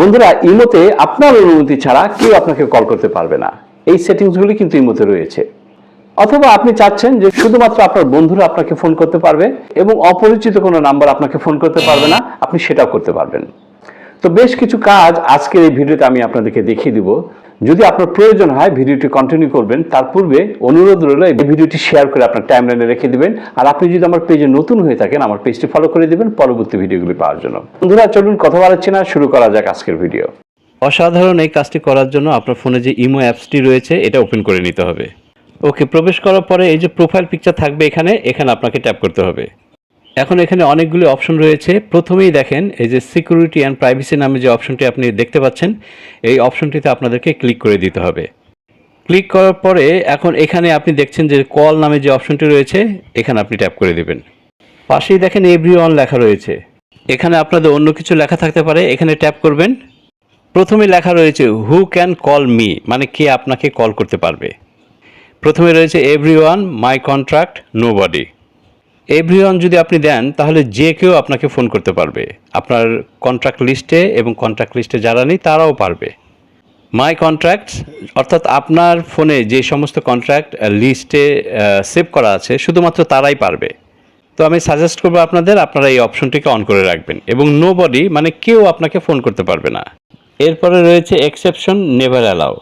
বন্ধুরা, ইমোতে আপনার অনুমতি ছাড়া কেউ আপনাকে কল করতে পারবে না। এই সেটিংসগুলি কিন্তু ইমোতে রয়েছে। অথবা আপনি চাচ্ছেন যে শুধুমাত্র আপনার বন্ধুরা আপনাকে ফোন করতে পারবে এবং অপরিচিত কোনো নাম্বার আপনাকে ফোন করতে পারবে না, আপনি সেটাও করতে পারবেন। তো বেশ কিছু কাজ আজকের এই ভিডিওতে আমি আপনাদেরকে দেখিয়ে দিব। যদি আপনার প্রয়োজন হয় ভিডিওটি কন্টিনিউ করবেন, তার পূর্বে অনুরোধ রইল এই ভিডিওটি শেয়ার করে আপনার টাইমলাইনে রেখে দিবেন। আর আপনি যদি আমার পেজে নতুন হয়ে থাকেন, আমার পেজটি ফলো করে দিবেন পরবর্তী ভিডিওগুলি পাওয়ার জন্য। বন্ধুরা, চলুন কথা বাড়াচ্ছি না, শুরু করা যাক আজকের ভিডিও অসাধারণ এই কাজটি করার জন্য আপনার ফোনে যে ইমো অ্যাপসটি রয়েছে, এটা ওপেন করে নিতে হবে। ওকে প্রবেশ করার পরে এই যে প্রোফাইল পিকচার থাকবে এখানে এখানে আপনাকে ট্যাপ করতে হবে। এখন এখানে অনেকগুলি অপশন রয়েছে। প্রথমেই দেখেন, এই যে সিকিউরিটি অ্যান্ড প্রাইভেসি নামে যে অপশনটি আপনি দেখতে পাচ্ছেন, এই অপশনটিতে আপনাদেরকে ক্লিক করে দিতে হবে। ক্লিক করার পরে এখন এখানে আপনি দেখছেন যে কল নামে যে অপশনটি রয়েছে, এখানে আপনি ট্যাপ করে দেবেন। পাশেই দেখেন এভরি অন লেখা রয়েছে। এখানে আপনাদের অন্য কিছু লেখা থাকতে পারে, এখানে ট্যাপ করবেন। প্রথমে লেখা রয়েছে হু ক্যান কল মি মানে কে আপনাকে কল করতে পারবে। প্রথমে রয়েছে everyone my contract nobody every যদি আপনি দেন, তাহলে যে কেউ আপনাকে ফোন করতে পারবে। আপনার কন্ট্রাক্ট লিস্টে এবং কন্ট্রাক্ট লিস্টে যারা নেই, তারাও পারবে। মাই কন্ট্রাক্ট অর্থাৎ আপনার ফোনে যে সমস্ত কন্ট্রাক্ট লিস্টে সেভ করা আছে, শুধুমাত্র তারাই পারবে। তো আমি সাজেস্ট করব আপনাদের, আপনারা এই অপশনটিকে অন করে রাখবেন এবং নো বডি মানে কেউ আপনাকে ফোন করতে পারবে না। এরপরে রয়েছে এক্সেপশন নেভার অ্যালাউ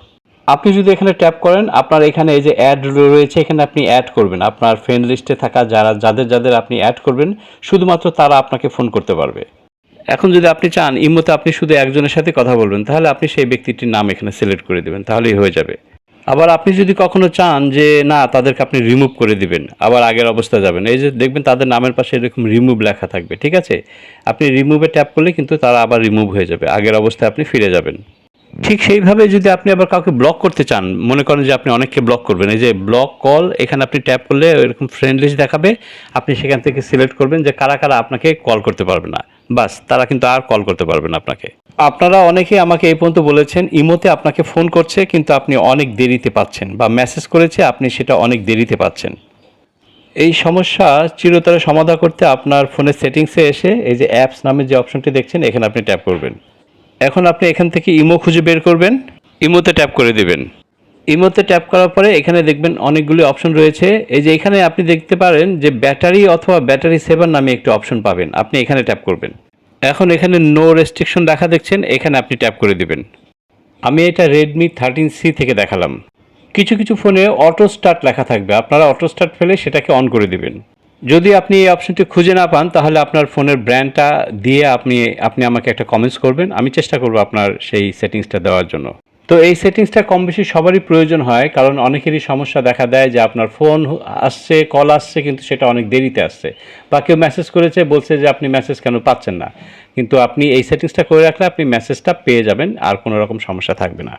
আপনি যদি এখানে ট্যাপ করেন, আপনার এখানে এই যে অ্যাড রয়েছে, এখানে আপনি অ্যাড করবেন। আপনার ফ্রেন্ড লিস্টে থাকা যারা, যাদের যাদের আপনি অ্যাড করবেন, শুধুমাত্র তারা আপনাকে ফোন করতে পারবে। এখন যদি আপনি চান, ইমোতে আপনি শুধু একজনের সাথে কথা বলবেন, তাহলে আপনি সেই ব্যক্তিটির নাম এখানে সিলেক্ট করে দেবেন, তাহলেই হয়ে যাবে। আবার আপনি যদি কখনো চান যে, না, তাদেরকে আপনি রিমুভ করে দিবেন, আবার আগের অবস্থা যাবেন। এই যে দেখবেন তাদের নামের পাশে এরকম রিমুভ লেখা থাকবে, ঠিক আছে? আপনি রিমুভে ট্যাপ করলে কিন্তু তারা আবার রিমুভ হয়ে যাবে, আগের অবস্থায় আপনি ফিরে যাবেন। ঠিক সেইভাবে যদি আপনি আবার কাউকে ব্লক করতে চান, মনে করেন যে আপনি অনেককে ব্লক করবেন, এই যে ব্লক কল এখানে আপনি ট্যাপ করলে এরকম ফ্রেন্ড লিস্ট দেখাবে, আপনি সেখান থেকে সিলেক্ট করবেন যে কারা কারা আপনাকে কল করতে পারবে না। বাস, তারা কিন্তু আর কল করতে পারবে না আপনাকে। আপনারা অনেকেই আমাকে এই পর্যন্ত বলেছেন, ইমোতে আপনাকে ফোন করছে, কিন্তু আপনি অনেক দেরিতে পাচ্ছেন বা মেসেজ করেছে, আপনি সেটা অনেক দেরিতে পাচ্ছেন। এই সমস্যা চিরতরে সমাধান করতে আপনার ফোনের সেটিংসে এসে, এই যে অ্যাপস নামের যে অপশনটি দেখছেন, এখানে আপনি ট্যাপ করবেন। এখন আপনি এখান থেকে ইমো খুঁজে বের করবেন। ইমোতে ট্যাপ করে দেবেন। ইমোতে ট্যাপ করার পরে এখানে দেখবেন অনেকগুলি অপশন রয়েছে। এই যে এখানে আপনি দেখতে পারেন যে ব্যাটারি অথবা ব্যাটারি সেভার নামে একটি অপশন পাবেন। আপনি এখানে ট্যাপ করবেন। এখন এখানে নো রেস্ট্রিকশন লেখা দেখছেন এখানে আপনি ট্যাপ করে দিবেন। আমি এটা রেডমি থার্টিন সি থেকে দেখালাম। কিছু কিছু ফোনে অটো স্টার্ট লেখা থাকবে। আপনারা অটো স্টার্ট ফেলে সেটাকে অন করে দিবেন। যদি আপনি এই অপশনটি খুঁজে না পান, তাহলে আপনার ফোনের ব্র্যান্ডটা দিয়ে আপনি আপনি আমাকে একটা কমেন্টস করবেন। আমি চেষ্টা করব আপনার সেই সেটিংসটা দেওয়ার জন্য। তো এই সেটিংসটা কম বেশি সবারই প্রয়োজন হয়, কারণ অনেকেরই সমস্যা দেখা দেয় যে আপনার ফোন আসছে কল আসছে, কিন্তু সেটা অনেক দেরিতে আসছে। বা কেউ মেসেজ করেছে, বলছে যে আপনি মেসেজ কেন পাচ্ছেন না। কিন্তু আপনি এই সেটিংসটা করে রাখলে আপনি মেসেজটা পেয়ে যাবেন, আর কোনো রকম সমস্যা থাকবে না।